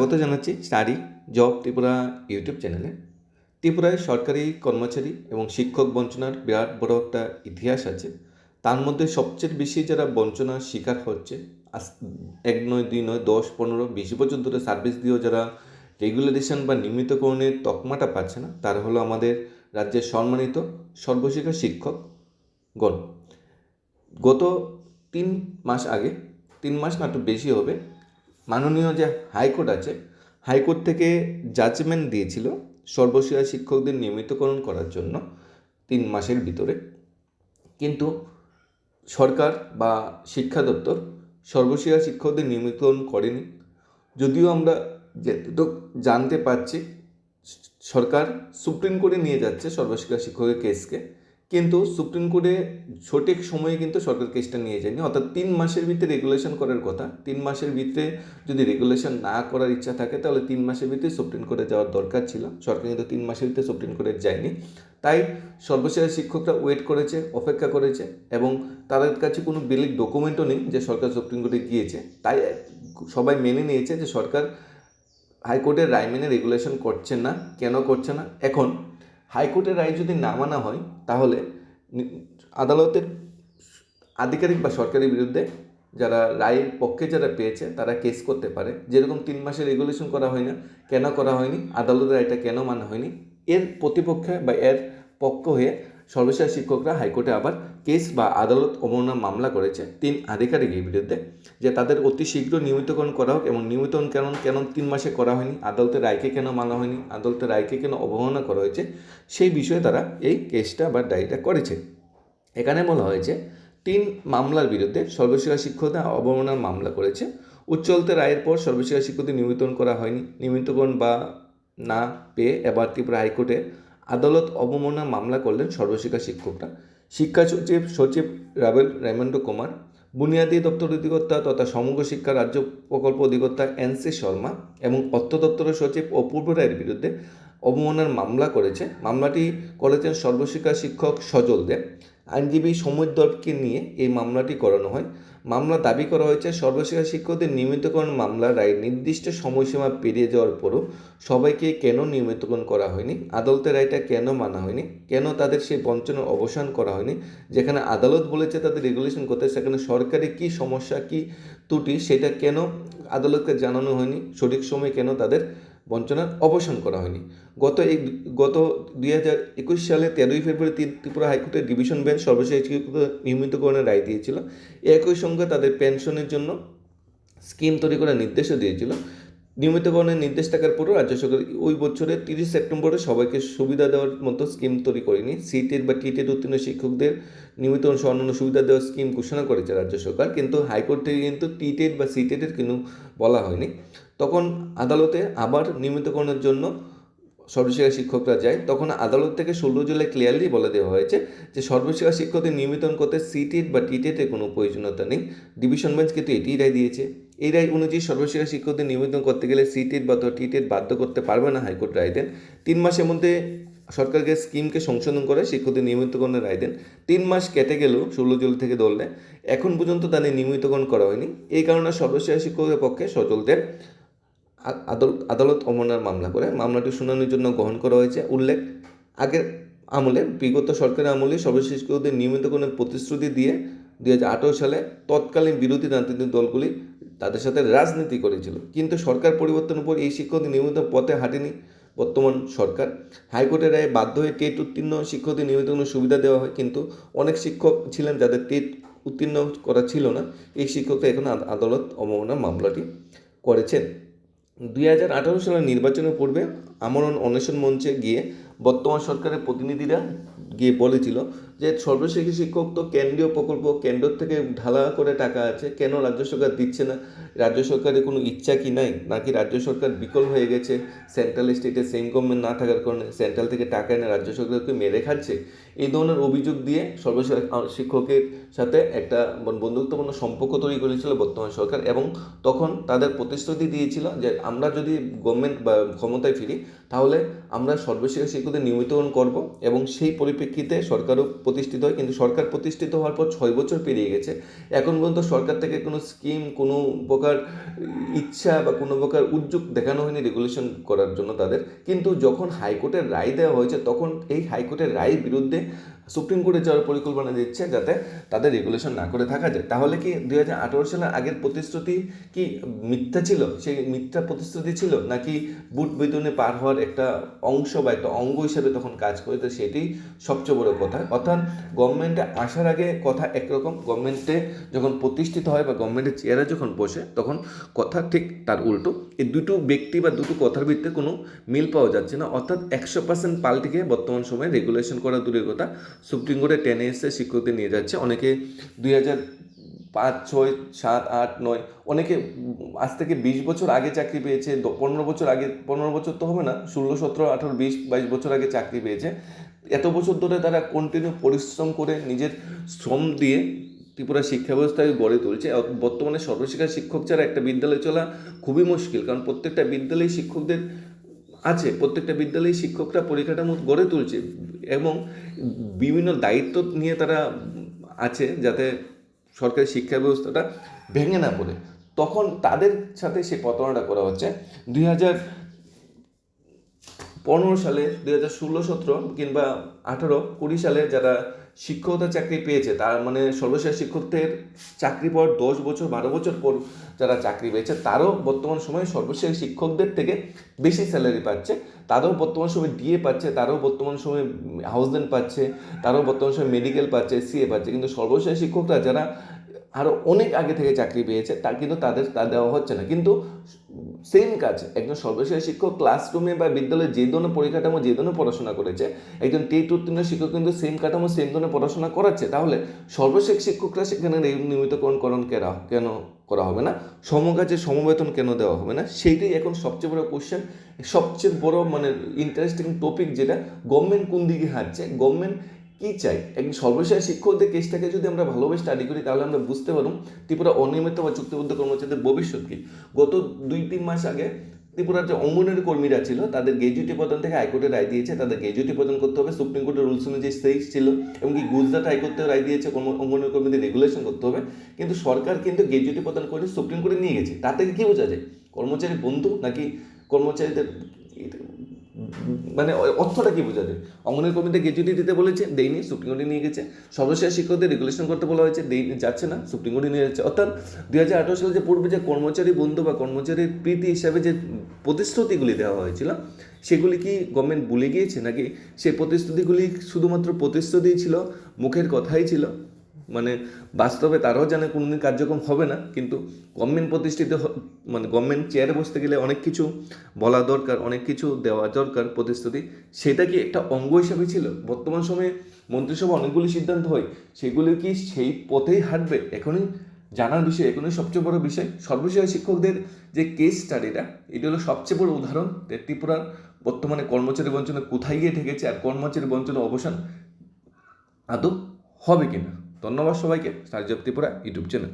স্বাগত জানাচ্ছি study, job Tripura YouTube চ্যানেলে। ত্রিপুরায় সরকারি কর্মচারী এবং শিক্ষক বঞ্চনার বিরাট বড় একটা ইতিহাস আছে। তার মধ্যে সবচেয়ে বেশি যারা বঞ্চনার শিকার হচ্ছে এক নয়, দুই নয়, দশ, পনেরো, বিশ বছর ধরে সার্ভিস দিয়েও যারা রেগুলারেশন বা নিয়মিতকরণের তকমাটা পাচ্ছে না, তারা হলো আমাদের রাজ্যের সম্মানিত সর্বশিক্ষা শিক্ষকগণ। গত তিন মাস আগে, তিন মাস না একটু বেশি হবে মাননীয় যে হাইকোর্ট আছে, হাইকোর্ট থেকে জাজমেন্ট দিয়েছিল সর্বশিক্ষা শিক্ষকদের নিয়মিতকরণ করার জন্য তিন মাসের ভিতরে। কিন্তু সরকার বা শিক্ষা দপ্তর সর্বশিক্ষা শিক্ষকদের নিয়মিতকরণ করেনি। যদিও আমরা যেটুকু জানতে পারছি, সরকার সুপ্রিম কোর্টে নিয়ে যাচ্ছে সর্বশিক্ষা শিক্ষকের কেসকে কিন্তু সুপ্রিম কোর্টে সঠিক সময়ে কিন্তু সরকার কেসটা নিয়ে যায়নি। অর্থাৎ তিন মাসের ভিতরে রেগুলেশন করার কথা। তিন মাসের ভিতরে যদি রেগুলেশন না করার ইচ্ছা থাকে, তাহলে তিন মাসের ভিতরে সুপ্রিম কোর্টে যাওয়ার দরকার ছিল। সরকার কিন্তু তিন মাসের ভিতরে সুপ্রিম কোর্টে যায়নি। তাই সর্বশেষ শিক্ষকরা ওয়েট করেছে, অপেক্ষা করেছে এবং তাদের কাছে কোনো বিলিক ডকুমেন্টও নেই যে সরকার সুপ্রিম কোর্টে গিয়েছে। তাই সবাই মেনে নিয়েছে যে সরকার হাইকোর্টের রায় মেনে রেগুলেশন করছে না, কেন করছে না। এখন হাইকোর্টের রায় যদি না মানা হয়, তাহলে আদালতের আধিকারিক বা সরকারের বিরুদ্ধে যারা রায়ের পক্ষে যারা পেয়েছে, তারা কেস করতে পারে। যেরকম তিন মাসের রেগুলেশন করা হয় না, কেন করা হয়নি, আদালতের রায়টা কেন মানা হয়নি, এর প্রতিপক্ষে বা এর পক্ষ হয়ে সর্বশেষ শিক্ষকরা হাইকোর্টে আবার কেস বা আদালত অবমাননা মামলা করেছে। তিন আধিকারিকের বিরুদ্ধে যে তাদের অতি শীঘ্র নিয়মিতকরণ করা হোক এবং নিয়মিতকরণ কেন কেন তিন মাসে করা হয়নি আদালতের রায়কে কেন মানা হয়নি আদালতের রায়কে কেন অবমাননা করা হয়েছে, সেই বিষয়ে তারা এই কেসটা বা ডায়েরিটা করেছে। এখানে বলা হয়েছে, তিন মামলার বিরুদ্ধে সর্বশিক্ষা শিক্ষকদের অবমাননার মামলা করেছে। উচ্চলতে রায়ের পর সর্বশিক্ষা শিক্ষকদের নিয়মিতকরণ করা হয়নি। নিয়মিতকরণ বা না পেয়ে এবার ত্রিপুরা হাইকোর্টে আদালত অবমাননা মামলা করলেন সর্বশিক্ষা শিক্ষকরা। শিক্ষা সচিব সচিব রাবেল রেমন্ড কুমার, বুনিয়াদি দপ্তর অধিকর্তা তথা সমগ্র শিক্ষা রাজ্য প্রকল্প অধিকর্তা এন সি শর্মা এবং অর্থ দপ্তরের সচিব অপূর্ব রায়ের বিরুদ্ধে অবমাননার মামলা করেছে। মামলাটি করেছেন সর্বশিক্ষা শিক্ষক সজল দেব আইনজীবী সমীর দর্বকে নিয়ে এই মামলাটি করানো হয়। মামলা দাবি করা হয়েছে, সর্বশিক্ষা শিক্ষকদের নিয়মিতকরণ মামলা রায় নির্দিষ্ট সময়সীমা পেরিয়ে যাওয়ার পরও সবাইকে কেন নিয়মিতকরণ করা হয়নি? আদালতের রায়টা কেন মানা হয়নি? কেন তাদের সেই বঞ্চনার অবসান করা হয়নি? যেখানে আদালত বলেছে তাদের রেগুলেশন করতে, সেখানে সরকারি কী সমস্যা, কী ত্রুটি, সেটা কেন আদালতকে জানানো হয়নি? সঠিক সময়ে কেন তাদের বঞ্চনার অবসান করা হয়নি। গত এক, গত দুই হাজার একুশ সালে তেরোই ফেব্রুয়ারি তিন ত্রিপুরা হাইকোর্টের ডিভিশন বেঞ্চ সর্বশেষ নিয়মিতকরণের রায় দিয়েছিল। একই সঙ্গে তাদের পেনশনের জন্য স্কিম তৈরি করার নির্দেশও দিয়েছিল। নিয়মিতকরণের নির্দেশ থাকার পরও রাজ্য সরকার ওই বছরের তিরিশ সেপ্টেম্বরে সবাইকে সুবিধা দেওয়ার মতো স্কিম তৈরি করেনি। সিটের বা টিটের উত্তীর্ণ শিক্ষকদের নিয়মিত অন্যান্য সুবিধা দেওয়ার স্কিম ঘোষণা করেছে রাজ্য সরকার, কিন্তু হাইকোর্ট থেকে কিন্তু টিটের বা সিটেটের কিন্তু বলা হয়নি। তখন আদালতে আবার নিয়মিতকরণের জন্য সর্বশিক্ষা শিক্ষকরা যায়, তখন আদালত থেকে ষোলো জুলাই ক্লিয়ারলি বলে দেওয়া হয়েছে যে সর্বশিক্ষা শিক্ষকদের নিয়মিতন করতে সিটেট বা টিটেটের কোনো প্রয়োজনীয়তা নেই। ডিভিশন বেঞ্চ কিন্তু এটিই রায় দিয়েছে। এই রায় অনুযায়ী সর্বশিক্ষা শিক্ষকদের নিয়মিতন করতে গেলে সিটেট বা টিটেট বাধ্য করতে পারবে না হাইকোর্ট রায় দেন। তিন মাসের মধ্যে সরকারকে স্কিমকে সংশোধন করে শিক্ষকদের নিয়মিতকরণের রায় দেন। তিন মাস কেটে গেলেও ষোলো জুলাই থেকে ধরলে এখন পর্যন্ত তাদের নিয়মিতকরণ করা হয়নি। এই কারণে সর্বশিক্ষা শিক্ষকের পক্ষে সচলদের আদালত আদালত অমরনার মামলা করে। মামলাটি শুনানির জন্য গ্রহণ করা হয়েছে। উল্লেখ, আগের আমলে বিগত সরকারের আমলে সর্বশেষকদের নিয়মিত কোনো প্রতিশ্রুতি দিয়ে দুই হাজার আঠারো সালে তৎকালীন বিরোধী রাজনৈতিক দলগুলি তাদের সাথে রাজনীতি করেছিল। কিন্তু সরকার পরিবর্তনের পর এই শিক্ষকদের নিয়মিত পথে হাঁটেনি বর্তমান সরকার। হাইকোর্টের রায়ে বাধ্য হয়ে টেট উত্তীর্ণ শিক্ষকদের নিয়মিত কোনো সুবিধা দেওয়া হয়। কিন্তু অনেক শিক্ষক ছিলেন যাদের টেট উত্তীর্ণ করা ছিল না। এই শিক্ষকরা এখন আদালত অবমাননার মামলাটি করেছেন। দুই হাজার আঠারো সালের নির্বাচনের পূর্বে আমরণ অন্বেষণ মঞ্চে গিয়ে বর্তমান সরকারের প্রতিনিধিরা গিয়ে বলেছিল যে সর্বশেষী শিক্ষক তো কেন্দ্রীয় প্রকল্প কেন্দ্র থেকে ঢালা করে টাকা আছে, কেন রাজ্য সরকার দিচ্ছে না? রাজ্য সরকারের কোনো ইচ্ছা কি নাই? নাকি রাজ্য সরকার বিকল হয়ে গেছে? সেন্ট্রাল স্টেটে সেম গভর্নমেন্ট না থাকার কারণে সেন্ট্রাল থেকে টাকা এনে রাজ্য সরকারকে মেরে খাচ্ছে? এই ধরনের অভিযোগ দিয়ে সর্বশেষ শিক্ষকের সাথে একটা বন্ধুত্বপূর্ণ সম্পর্ক তৈরি করেছিল বর্তমান সরকার এবং তখন তাদের প্রতিশ্রুতি দিয়েছিল যে আমরা যদি গভর্নমেন্ট বা ক্ষমতায় ফিরি, তাহলে আমরা সর্বশেষ শিক্ষক শিক্ষকদের নিয়মিতকরণ করব এবং সেই পরিপ্রেক্ষিতে সরকারও প্রতিষ্ঠিত হয়। কিন্তু সরকার প্রতিষ্ঠিত হওয়ার পর ছয় বছর পেরিয়ে গেছে। এখন পর্যন্ত সরকার থেকে কোনো স্কিম, কোনো প্রকার ইচ্ছা বা কোনো প্রকার উদ্যোগ দেখানো হয়নি রেগুলেশন করার জন্য তাদের। কিন্তু যখন হাইকোর্টের রায় দেওয়া হয়েছে, তখন এই হাইকোর্টের রায়ের বিরুদ্ধে সুপ্রিম কোর্টে যাওয়ার পরিকল্পনা দিচ্ছে যাতে তাদের রেগুলেশন না করে থাকা যায়। তাহলে কি দুই হাজার আঠারো সালের আগের প্রতিশ্রুতি কি মিথ্যা ছিল? সেই মিথ্যা প্রতিশ্রুতি ছিল? নাকি বুট বেতনে পার হওয়ার একটা অংশ বা একটা অঙ্গ হিসেবে তখন কাজ করে তো সেটি সবচেয়ে বড় কথা। অর্থাৎ গভর্নমেন্টে আসার আগে কথা একরকম। গভর্নমেন্টে যখন প্রতিষ্ঠিত হয় বা গভর্নমেন্টের চেয়ারে যখন বসে, তখন কথা ঠিক তার উল্টো। এই দুটো ব্যক্তি বা দুটো কথার ভিত্তিতে কোনো মিল পাওয়া যাচ্ছে না। অর্থাৎ একশো পার্সেন্ট পাল্টে গিয়ে বর্তমান সময়ে রেগুলেশন করা দূরের কথা। সুপ্রিম কোর্টে টেনে এসে শিক্ষকদের নিয়ে যাচ্ছে। অনেকে দুই হাজার পাঁচ, ছয়, সাত, আট, নয়, অনেকে আজ থেকে বিশ বছর আগে চাকরি পেয়েছে পনেরো বছর আগে, পনেরো বছর তো হবে না, ষোলো, সতেরো, আঠারো, বিশ, বাইশ বছর আগে চাকরি পেয়েছে। এত বছর ধরে তারা কন্টিনিউ পরিশ্রম করে নিজের শ্রম দিয়ে ত্রিপুরা শিক্ষা ব্যবস্থাকে গড়ে তুলছে। বর্তমানে সর্বশিক্ষা শিক্ষক ছাড়া একটা বিদ্যালয় চলা খুবই মুশকিল, কারণ প্রত্যেকটা বিদ্যালয়ে শিক্ষকদের আছে, প্রত্যেকটা বিদ্যালয়ে শিক্ষকরা পরিকাঠামো গড়ে তুলছে। এবং বিভিন্ন দায়িত্ব নিয়ে তারা আছে যাতে সরকারি শিক্ষা ব্যবস্থাটা ভেঙে না পড়ে। তখন তাদের সাথে সে প্রতারণাটা করা হচ্ছে। দুই হাজার পনেরো সালে, দুই হাজার ষোলো, সতেরো কিংবা আঠারো, কুড়ি সালে যারা শিক্ষকতা চাকরি পেয়েছে, তার মানে সর্বশেষ শিক্ষকদের চাকরি পাওয়ার দশ বছর, বারো বছর পর যারা চাকরি পেয়েছে, তারও বর্তমান সময়ে সর্বশেষ শিক্ষকদের থেকে বেশি স্যালারি পাচ্ছে। তারাও বর্তমান সময়ে ডিএ পাচ্ছে, তারাও বর্তমান সময়ে হাউস রেন্ট পাচ্ছে, তারাও বর্তমান সময়ে মেডিকেল পাচ্ছে সিএ পাচ্ছে। কিন্তু সর্বশেষ শিক্ষকরা যারা আরও অনেক আগে থেকে চাকরি পেয়েছে, তা কিন্তু তাদের, তা দেওয়া হচ্ছে না। কিন্তু সেম কাজ। একজন সর্বশেষ শিক্ষক ক্লাসরুমে বা বিদ্যালয়ে যে ধরনের পরিকাঠামো, যে ধরনের পড়াশোনা করেছে, একজন টেট উত্তীর্ণ শিক্ষক কিন্তু সেম কাঠামো সেম ধরনের পড়াশোনা করাচ্ছে। তাহলে সর্বশেষ শিক্ষকরা সেখানে এই নিয়মিতকরণ কেন কেন করা হবে না? সমকাজে সমবেতন কেন দেওয়া হবে না? সেইটাই এখন সবচেয়ে বড় কোশ্চেন সবচেয়ে বড় মানে ইন্টারেস্টিং টপিক যেটা গভর্নমেন্ট কোন দিকে হাঁটছে? গভর্নমেন্ট কি চাই? একজন সর্বশেষ শিক্ষকদের কেসটাকে যদি আমরা ভালোভাবে স্টাডি করি, তাহলে আমরা বুঝতে পারব ত্রিপুরা অনিয়মিত বা চুক্তিবদ্ধ কর্মচারীদের ভবিষ্যৎ কি। গত দুই তিন মাস আগে ত্রিপুরার যে অঙ্গনের কর্মীরা ছিল, তাদের গেজুটি প্রদান থেকে হাইকোর্টে রায় দিয়েছে, তাদের গেজুটি প্রদান করতে হবে, সুপ্রিম কোর্টের রুলস অনুযায়ী সেই ছিল এমনকি গুজরাট হাইকোর্টেও রায় দিয়েছে অঙ্গনের কর্মীদের রেগুলেশন করতে হবে। কিন্তু সরকার কিন্তু গেজুটি প্রদান করে সুপ্রিম কোর্টে নিয়ে গেছে। থেকে কী বোঝা যায়? কর্মচারী বন্ধু নাকি কর্মচারীদের মানে অর্থটা কি বোঝা যায় অঙ্গনের কর্মীদের গেজুটি দিতে বলেছে, দেয়নি, সুপ্রিম কোর্টে নিয়ে গেছে। সর্বশেষ শিক্ষকদের রেগুলেশন করতে বলা হয়েছে দেই যাচ্ছে না, সুপ্রিম কোর্টে নিয়ে যাচ্ছে। অর্থাৎ দুই হাজার আঠারো সালে যে পূর্বে যে কর্মচারী বন্ধু বা কর্মচারীর প্রীতি হিসাবে যে প্রতিশ্রুতিগুলি দেওয়া হয়েছিল, সেগুলি কি গভর্নমেন্ট ভুলে গিয়েছে? নাকি সেই প্রতিশ্রুতিগুলি শুধুমাত্র প্রতিশ্রুতিই ছিল, মুখের কথাই ছিল? মানে বাস্তবে তারাও জানে কোনোদিন কার্যক্রম হবে না, কিন্তু গভর্নমেন্ট প্রতিষ্ঠিত মানে গভর্নমেন্ট চেয়ারে বসতে গেলে অনেক কিছু বলা দরকার, অনেক কিছু দেওয়া দরকার প্রতিশ্রুতি। সেটা কি একটা অঙ্গ হিসাবে ছিল? বর্তমান সময়ে মন্ত্রিসভা অনেকগুলি সিদ্ধান্ত হয়, সেগুলি কি সেই পথেই হাঁটবে? এখনই জানার বিষয়, এখনই সবচেয়ে বড় বিষয়। সর্বশেষ শিক্ষকদের যে কেস স্টাডিটা এটি হলো সবচেয়ে বড় উদাহরণ। ত্রিপুরার বর্তমানে কর্মচারী বঞ্চনা কোথায় গিয়ে ঠেকেছে আর কর্মচারী বঞ্চনার অবসান আদৌ হবে কিনা? ধন্যবাদ সবাইকে অফ ত্রিপুরা ইউটিউব চ্যানেল।